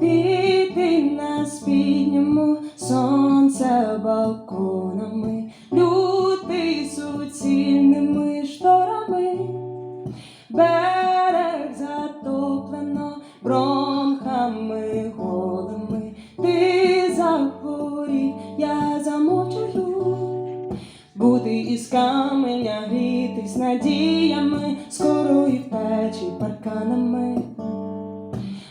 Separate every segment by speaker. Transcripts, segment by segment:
Speaker 1: піти на спідньому сонце балконами, лютий суцільними шторами, берег затоплено бронхами голими, ти захворів, я замовчаю. Бути із каменя, грітись надіями, скорої втечі парканами.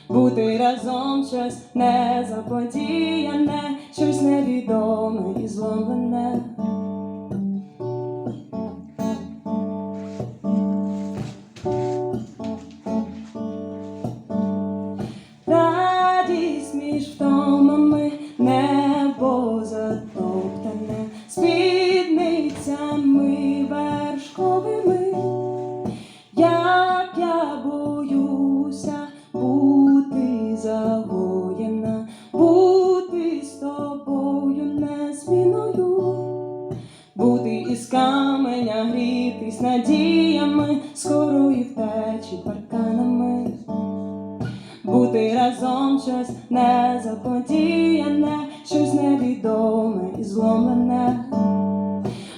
Speaker 1: Бути разом щось незаподіяне, щось невідоме і зломлене. Радість між втомами, небо затоптане, спідницями вершковими, із каменя, грітись надіями, скорої втечі парканами. Бути разом щось незаподіяне, щось невідоме і зломлене.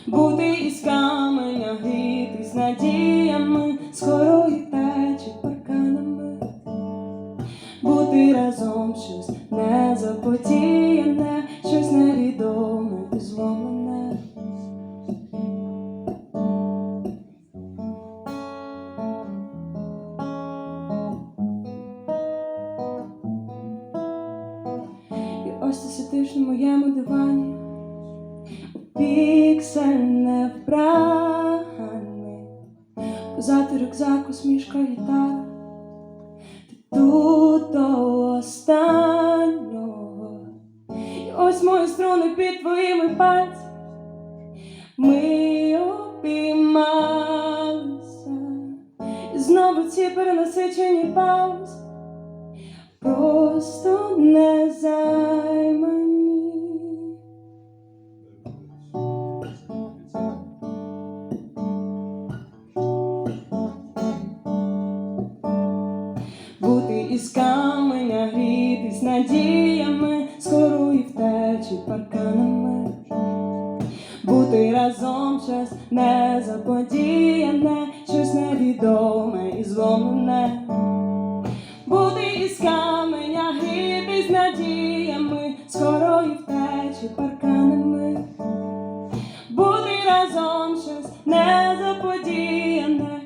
Speaker 1: Бути із каменя, грітись надіями, скорої втечі парканами. Бути разом щось незаподіяне, ось на моєму дивані, піксельне вбраний, позади рюкзак, усмішка гітара, ти тут до останнього. І ось мої струни під твоїми пальцями, ми обіймалися, і знову ці перенасичені паузи. Просто із каменя, грітись надіями, скорої втечі парканами. Бути разом щось незаподіяне, щось невідоме і зломлене. Бути із каменя, грітись надіями, скорої втечі парканами. Бути разом щось незаподіяне,